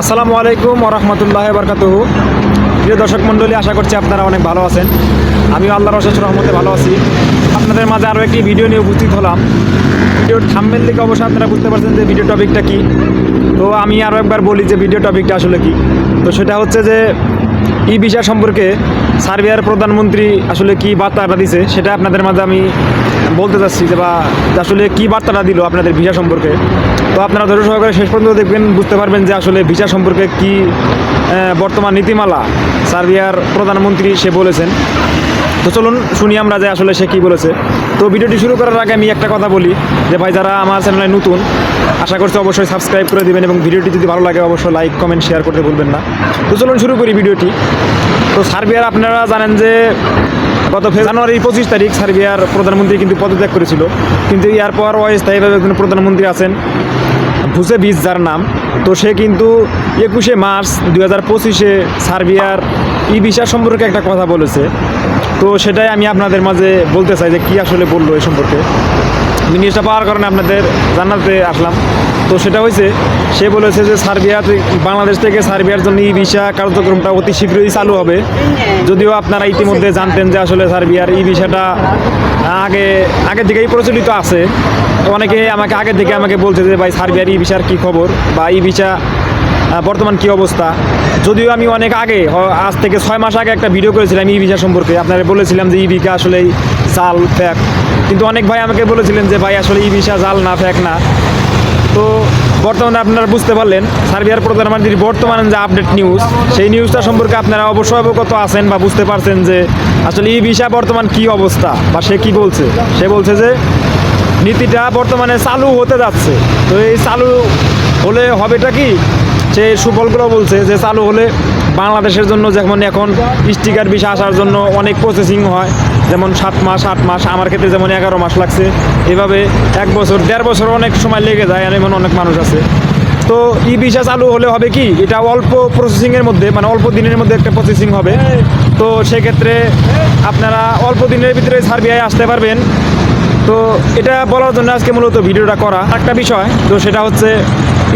আসসালামু আলাইকুম ওরহমতুল্লাহ বরকাত প্রিয় দর্শক মণ্ডলী, আশা করছি আপনারা অনেক ভালো আছেন। আমিও আল্লাহ রশেষ রহমতে ভালো আছি। আপনাদের মাঝে আরও একটি ভিডিও নিয়ে উপস্থিত হলাম। ভিডিওর থাম্বেল দিকে অবশ্যই আপনারা বুঝতে পারছেন যে ভিডিও টপিকটা কী। তো আমি আরও একবার বলি যে ভিডিও টপিকটা আসলে কি। তো সেটা হচ্ছে যে ই ভিসা সম্পর্কে সার্বিয়ার প্রধানমন্ত্রী আসলে কি বার্তাটা দিছে, সেটা আপনাদের মাঝে আমি বলতে চাচ্ছি যে বা আসলে কি বার্তাটা দিল আপনাদের ভিসা সম্পর্কে। তো আপনারা ধৈর্য সহকারে শেষ পর্যন্ত দেখবেন, বুঝতে পারবেন যে আসলে ভিসা সম্পর্কে কি বর্তমান নীতিমালা সার্বিয়ার প্রধানমন্ত্রী সে বলেছেন। তো চলুন শুনি আমরা যে আসলে সে কী বলেছে। তো ভিডিওটি শুরু করার আগে আমি একটা কথা বলি যে ভাই যারা আমার চ্যানেলে নতুন, আশা করছি অবশ্যই সাবস্ক্রাইব করে দিবেন এবং ভিডিওটি যদি ভালো লাগে অবশ্যই লাইক কমেন্ট শেয়ার করতে ভুলবেন না। তো চলুন শুরু করি ভিডিওটি। তো সার্বিয়ার আপনারা জানেন যে গত জানুয়ারি পঁচিশ তারিখ সার্বিয়ার প্রধানমন্ত্রী কিন্তু পদত্যাগ করেছিল। কিন্তু এরপর অস্থায়ীভাবে একজন প্রধানমন্ত্রী আছেন ভুসে বিচ যার নাম। তো সে কিন্তু একুশে মার্চ দুই হাজার পঁচিশে সার্বিয়ার ই ভিসা সম্পর্কে একটা কথা বলেছে। তো সেটাই আমি আপনাদের মাঝে বলতে চাই যে কী আসলে বলল এই সম্পর্কে। আমি নিউজটা পাওয়ার কারণে আপনাদের জানাতে আসলাম। তো সেটা হয়েছে সে বলেছে যে সার্বিয়া বাংলাদেশ থেকে সার্বিয়ার জন্য ই ভিসা কার্যক্রমটা অতি শীঘ্রই চালু হবে। যদিও আপনারা ইতিমধ্যে জানতেন যে আসলে সার্বিয়ার ই ভিসাটা আগে আগে থেকেই প্রচলিত আছে। অনেকে আমাকে, আগে থেকে আমাকে বলছে যে ভাই, সার্বিয়ার ই ভিসার কী খবর? বা ই ভিসা বর্তমান কি অবস্থা? যদিও আমি অনেক আগে আজ থেকে ছয় মাস আগে একটা ভিডিও করেছিলাম ই ভিসা সম্পর্কে। আপনারা বলেছিলাম যে ই ভিসা আসলে জাল ফ্যাক কিন্তু অনেক ভাই আমাকে বলেছিলেন যে, ভাই, আসলে ই ভিসা জাল না ফ্যাক না। তো বর্তমানে আপনারা বুঝতে পারলেন, সার্বিয়ার প্রধানমন্ত্রীর বর্তমানে যে আপডেট নিউজ সেই নিউজটা সম্পর্কে আপনারা অবশ্যই অবগত আছেন বা বুঝতে পারছেন যে, আসলে ই ভিসা বর্তমান কি অবস্থা বা সে কি বলছে? সে বলছে যে, নীতিটা বর্তমানে চালু হতে যাচ্ছে। তো এই চালু হলে হবেটা কি? সে সুফলগুলো বলছে যে চালু হলে বাংলাদেশের জন্য যেমন এখন স্টিকার বিষয় আসার জন্য অনেক প্রসেসিং হয়। যেমন সাত মাস, আট মাস, আমার ক্ষেত্রে যেমন এগারো মাস লাগছে। এভাবে এক বছর, দেড় বছর অনেক সময় লেগে যায় এমন অনেক মানুষ আছে। তো ই ভিসা চালু হলে হবে কি? এটা অল্প প্রসেসিংয়ের মধ্যে মানে অল্প দিনের মধ্যে একটা প্রসেসিং হবে। তো সেক্ষেত্রে আপনারা অল্প দিনের ভিতরে সার্বিয়ায় আসতে পারবেন। তো এটা বলার জন্য আজকে মূলত ভিডিওটা করা। একটা বিষয়, তো সেটা হচ্ছে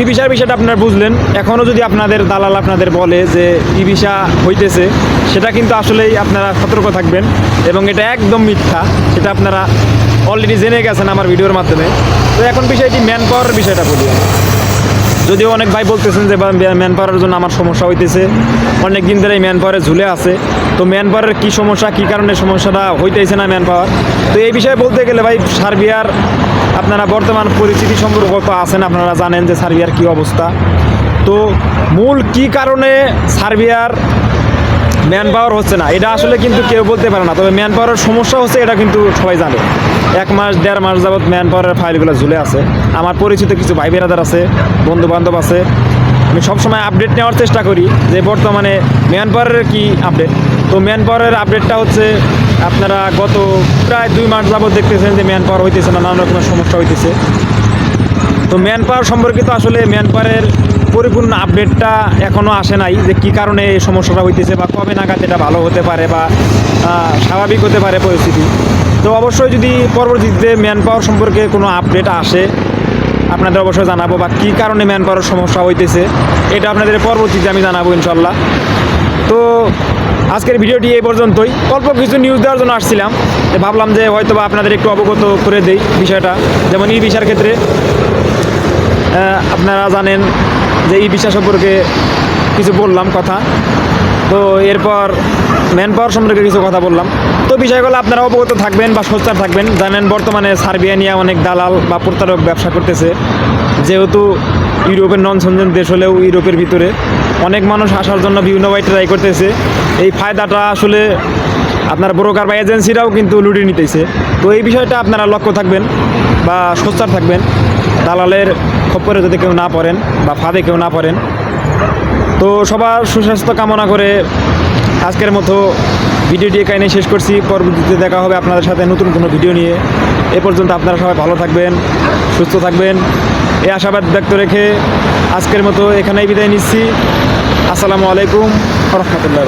ই ভিসার বিষয়টা আপনার বুঝলেন। এখনও যদি আপনাদের দালাল আপনাদের বলে যে ই ভিসা হইতেছে, সেটা কিন্তু আসলেই আপনারা সতর্ক থাকবেন এবং এটা একদম মিথ্যা। সেটা আপনারা অলরেডি জেনে গেছেন আমার ভিডিওর মাধ্যমে। তো এখন বিষয়টি ম্যান পাওয়ার বিষয়টা বলি। যদিও অনেক ভাই বলতেছেন যে ম্যান পাওয়ারের জন্য আমার সমস্যা হইতেছে। অনেক দিন ধরে ম্যান পাওয়ারে ঝুলে আছে। তো ম্যান পাওয়ারের কী সমস্যা, কী কারণে সমস্যাটা হইতেছে না ম্যান পাওয়ার তো এই বিষয়ে বলতে গেলে, ভাই, সার্বিয়ার আপনারা বর্তমান পরিস্থিতি সম্পর্কত আছেন, আপনারা জানেন যে সার্বিয়ার কী অবস্থা। তো মূল কি কারণে সার্বিয়ার ম্যান পাওয়ার হচ্ছে না। এটা আসলে কিন্তু কেউ বলতে পারে না। তবে ম্যান পাওয়ারের সমস্যা হচ্ছে, এটা কিন্তু সবাই জানে। এক মাস, দেড় মাস যাবৎ ম্যান পাওয়ারের ফাইলগুলো ঝুলে আছে। আমার পরিচিত কিছু ভাই বেরাদার আছে বন্ধু বান্ধব আছে। আমি সবসময় আপডেট নেওয়ার চেষ্টা করি যে বর্তমানে ম্যান পাওয়ারের কী আপডেট তো ম্যান পাওয়ারের আপডেটটা হচ্ছে, আপনারা গত প্রায় দুই মাস যাবৎ দেখতেছেন যে ম্যান পাওয়ার হইতেছে না, নানা রকমের সমস্যা হইতেছে। তো ম্যান পাওয়ার সম্পর্কিত আসলে ম্যান পাওয়ারের পরিপূর্ণ আপডেটটা এখনও আসে নাই যে কী কারণে এই সমস্যাটা হইতেছে বা কবে নাগাদ এটা ভালো হতে পারে বা স্বাভাবিক হতে পারে পরিস্থিতি। তো অবশ্যই যদি পরবর্তীতে ম্যান পাওয়ার সম্পর্কে কোনো আপডেট আসে, আপনাদের অবশ্যই জানাব বা কী কারণে ম্যান পাওয়ার সমস্যা হইতেছে, এটা আপনাদের পরবর্তীতে আমি জানাব ইনশাল্লাহ তো আজকের ভিডিওটি এই পর্যন্তই। অল্প কিছু নিউজ দেওয়ার জন্য আসছিলাম ভাবলাম যে হয়তো বা আপনাদের একটু অবগত করে দেই বিষয়টা। যেমন এই বিষয়ের ক্ষেত্রে আপনারা জানেন যে এই বিষয় সম্পর্কে কিছু বললাম কথা। তো এরপর ম্যান পাওয়ার সম্পর্কে কিছু কথা বললাম। তো বিষয়গুলো আপনারা অবগত থাকবেন বা সোচ্চার থাকবেন। জানেন, বর্তমানে সার্বিয়া নিয়ে অনেক দালাল বা প্রতারক ব্যবসা করতেছে। যেহেতু ইউরোপের নন সঞ্জন দেশ হলেও ইউরোপের ভিতরে অনেক মানুষ আসার জন্য বিভিন্ন ভাই ট্রাই করতেছে। এই ফায়দাটা আসলে আপনার ব্রোকার বা এজেন্সিরাও কিন্তু লুটে নিতেছে। তো এই বিষয়টা আপনারা লক্ষ্য থাকবেন বা সোচ্চার থাকবেন। দালালের খপ্পরে যদি কেউ না পড়েন বা ফাঁদে কেউ না পড়েন, তো সবার সুস্বাস্থ্য কামনা করে আজকের মতো ভিডিওটি এখানে শেষ করছি। পরবর্তীতে দেখা হবে আপনাদের সাথে নতুন কোনো ভিডিও নিয়ে। এ পর্যন্ত আপনারা সবাই ভালো থাকবেন, সুস্থ থাকবেন। এই আশাবাদ ব্যক্ত রেখে আজকের মতো এখানেই বিদায় নিচ্ছি। আসসালামু আলাইকুম রহমতুল্লাহ